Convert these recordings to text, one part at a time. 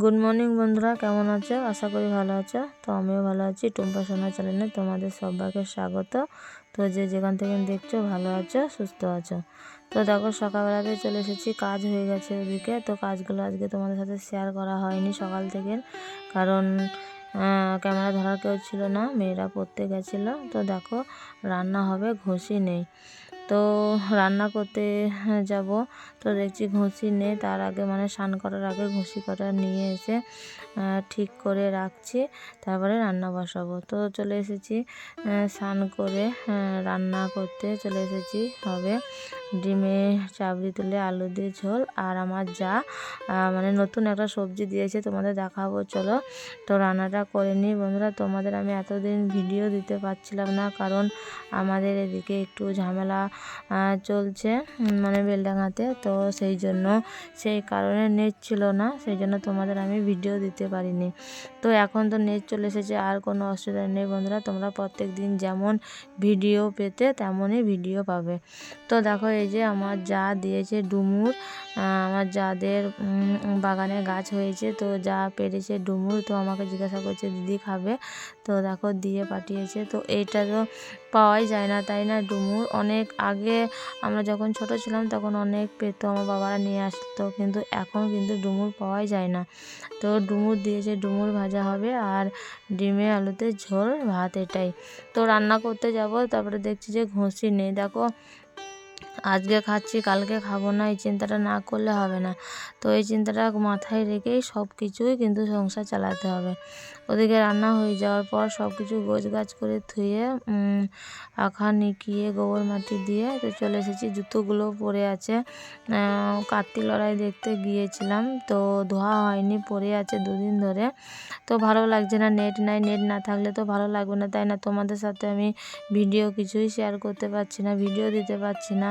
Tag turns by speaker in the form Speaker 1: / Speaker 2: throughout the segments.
Speaker 1: Good morning বন্ধুরা। কেমন আছো? আশা করি ভালো আছো। তো আমিও ভালো আছি। টুম্পা সোনা চ্যানেলে তোমাদের সবাইকে স্বাগত। তো যে যেখান থেকে দেখছ, ভালো আছো, সুস্থ আছো। তো দেখো, সকালবেলাতে চলে এসেছি। কাজ হয়ে গেছে ওদিকে। তো কাজগুলো আজকে তোমাদের সাথে শেয়ার করা হয়নি সকাল থেকে। কারণ ক্যামেরা ধরার কেউ ছিল না। মেয়েরা পড়তে গেছিল। তো দেখো, রান্না হবে, ঘষি নেই। তো রান্না করতে যাব। তো দেখছি ঘুষি নেই, তার আগে মানে স্নান করার আগে ঘুষি করা নিয়ে এসে ঠিক করে রাখছি, তারপরে রান্না বসাবো। তো চলে এসেছি স্নান করে রান্না করতে চলে এসেছি, হবে। ডিমে চাবড়ি তুলে আলু দিয়ে ঝোল আর আমার যা মানে নতুন একটা সবজি দিয়েছে তোমাদের দেখাবো, চলো। তো রান্নাটা করে নিই। বন্ধুরা, তোমাদের আমি এতদিন ভিডিও দিতে পারছিলাম না, কারণ আমাদের এদিকে একটু ঝামেলা চলছে মানে বেলডাঙাতে তো সেই জন্য, সেই কারণে নেট ছিল না, সেই জন্য তোমাদের আমি ভিডিও দিতে পারিনি। তো এখন তো নেট চলে এসেছে, আর কোনো অসুবিধা নেই বন্ধুরা। তোমরা প্রত্যেক দিন যেমন ভিডিও পেতে, তেমনই ভিডিও পাবে। তো দেখো এই যে আমার যা দিয়েছে ডুমুর আমার যাদের বাগানে গাছ হয়েছে, তো যা পেরেছে ডুমুর, তো আমাকে জিজ্ঞাসা করছে, দিদি খাবে? তো দেখো দিয়ে পাঠিয়েছে, তো এইটা তো পাওয়াই যায় না, তাই না ডুমুর? অনেক আগে আমরা যখন ছোট ছিলাম, তখন অনেক পেতো আমার বাবারা নিয়ে আসতো, কিন্তু এখন কিন্তু ডুমুর পাওয়াই যায় না। তো ডুমুর দিয়েছে, ডুমুর ভাজা হবে আর ডিমে আলুতে ঝোল, ভাত এটাই। তো রান্না করতে যাব, তারপরে দেখছি যে ঘষি নেই, দেখো আজকে খাচ্ছি, কালকে খাব না, এই চিন্তাটা না করলে হবে না। তো এই চিন্তাটা মাথায় রেখেই সব কিছুই কিন্তু সংসার চালাতে হবে। ওদিকে রান্না হয়ে যাওয়ার পর সব কিছু গোছ গাছ করে ধুয়ে আখা নিকিয়ে, গোবর মাটি দিয়ে তো চলে এসেছি। জুতোগুলো পরে আছে। কার্তিক লড়াই দেখতে গিয়েছিলাম। তো ধোয়া হয়নি, পরে আছে দুদিন ধরে। তো ভালো লাগছে না, নেট নাই, নেট না থাকলে তো ভালো লাগবে না। তাই না, তোমাদের সাথে আমি ভিডিও কিছুই শেয়ার করতে পারছি না, ভিডিও দিতে পারছি না।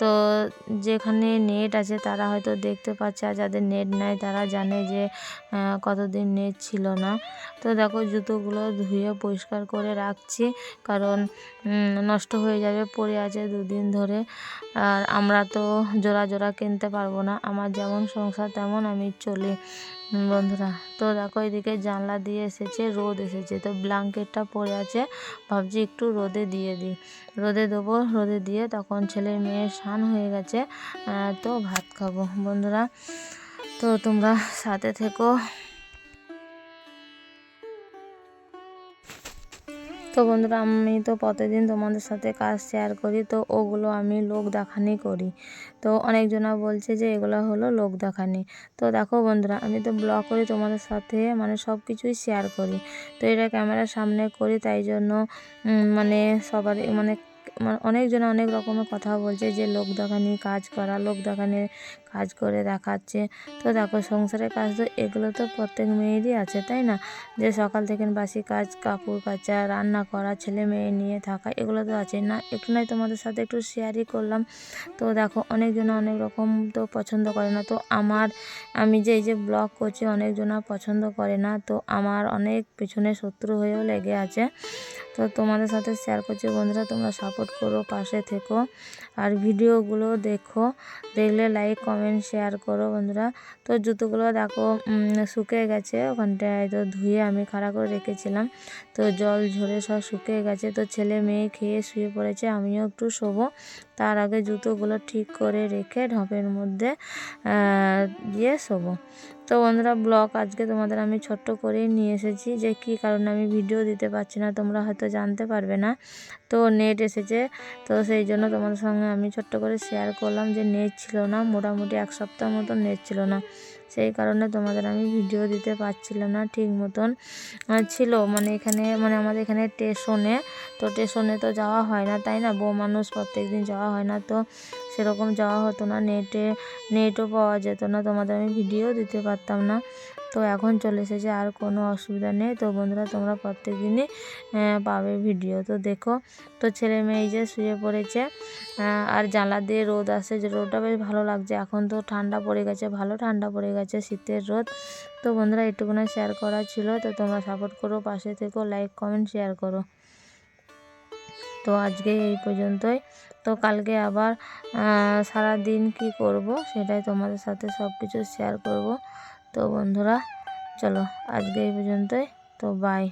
Speaker 1: তো যেখানে নেট আছে, তারা হয়তো দেখতে পাচ্ছে আর যাদের নেট নাই, তারা জানে যে কতদিন নেট ছিল না। তো দেখো, জুতোগুলো ধুয়ে পরিষ্কার করে রাখছি, কারণ নষ্ট হয়ে যাবে, পড়ে আছে দুদিন ধরে। আর আমরা তো জোড়া জোড়া কিনতে পারব না, আমার যেমন সংসার তেমন আমি চলি বন্ধুরা। তো দেখো, এদিকে জানলা দিয়ে এসেছে, রোদ এসেছে, তো ব্ল্যাঙ্কেটটা পরে আছে, ভাবছি একটু রোদে দিয়ে দিই। রোদে দেবো, রোদে দিয়ে তখন ছেলে মেয়ে স্নান হয়ে গেছে তো ভাত খাব। বন্ধুরা, তো তোমরা সাথে থেকো। তো বন্ধুরা, আমি তো প্রতিদিন তোমাদের সাথে কাজ শেয়ার করি, তো ওগুলো আমি লোক দেখানি করি। তো অনেকজনা বলছে যে এগুলো হলো লোক দেখানি। তো দেখো বন্ধুরা, আমি তো ব্লগ করি তোমাদের সাথে মানে সব কিছুই শেয়ার করি। তো এটা ক্যামেরার সামনে করি, তাই জন্য মানে সবার মানে অনেকজন অনেক রকমের কথা বলছে যে লোক দোকানি কাজ করা, লোক দেখানি কাজ করে দেখাচ্ছে। তো দেখো সংসারের কাজ তো এগুলো তো প্রত্যেক মেয়েরই আছে, তাই না? যে সকাল থেকে বাসি কাজ, কাপড় কাচা, রান্না করা, ছেলে মেয়ে নিয়ে থাকা, এগুলো তো আছে না, একটু নয় তোমাদের সাথে একটু শেয়ারই করলাম। তো দেখো অনেকজন অনেক রকম তো পছন্দ করে না। তো আমার, আমি যে এই যে ব্লগ করছি অনেকজনা পছন্দ করে না। তো আমার অনেক পিছনে শত্রু হয়েও লেগে আছে। তো তোমাদের সাথে শেয়ার করছি। বন্ধুরা, তোমরা সাপোর্ট করো, পাশে থেকো আর ভিডিওগুলো দেখো। দেখলে লাইক কমেন্ট শেয়ার করো বন্ধুরা। তো জুতোগুলো দেখো শুকিয়ে গেছে। ওখানটায় তো ধুয়ে আমি খাড়া করে রেখেছিলাম। তো জল ঝরে সব শুকিয়ে গেছে। তো ছেলে মেয়ে খেয়ে শুয়ে পড়েছে, আমিও একটু শোবো। তার আগে জুতোগুলো ঠিক করে রেখে ঢপের মধ্যে দিয়ে শোবো। তো বন্ধুরা, ব্লগ আজকে তোমাদের আমি ছোট্ট করেই নিয়ে এসেছি। যে কি কারণে আমি ভিডিও দিতে পারছি না, তোমরা হয়তো জানতে পারবে না। তো নেট এসেছে, তো সেই জন্য তোমাদের সঙ্গে আমি ছোট্ট করে শেয়ার করলাম যে নেট ছিল না, মোটামুটি এক সপ্তাহ মতো নেট ছিল না। সেই কারণে তোমাদের আমি ভিডিও দিতে পারছিলাম না ঠিক মতন ছিল। মানে এখানে মানে আমাদের এখানে স্টেশনে তো স্টেশনে তো যাওয়া হয় না, তাই না? বউ মানুষ প্রত্যেক দিন যাওয়া হয় না, তো সেরকম যাওয়া হতো না। নেটে, নেটও পাওয়া যেত না। তোমাদের আমি ভিডিও দিতে পারতাম না। তো এখন চলে এসেছে, আর কোনো অসুবিধা নেই। তো বন্ধুরা, তোমরা প্রত্যেক দিনই পাবে ভিডিও। তো দেখো, তো ছেলে মেয়ে যে শুয়ে পড়েছে আর জানলা দিয়ে রোদ আসে। যে রোদটা বেশ ভালো লাগছে। এখন তো ঠান্ডা পড়ে গেছে, ভালো ঠান্ডা পড়ে গেছে শীতের রোদ। তো বন্ধুরা, একটুকুনা শেয়ার করা ছিল। তো তোমরা সাপোর্ট করো, পাশে থেকো লাইক কমেন্ট শেয়ার করো। তো আজকে এই পর্যন্তই। তো কালকে আবার সারা দিন কি করব সেটাই তোমাদের সাথে সব কিছু শেয়ার করব। তো বন্ধুরা, চলো আজকে এই পর্যন্তই। তো বাই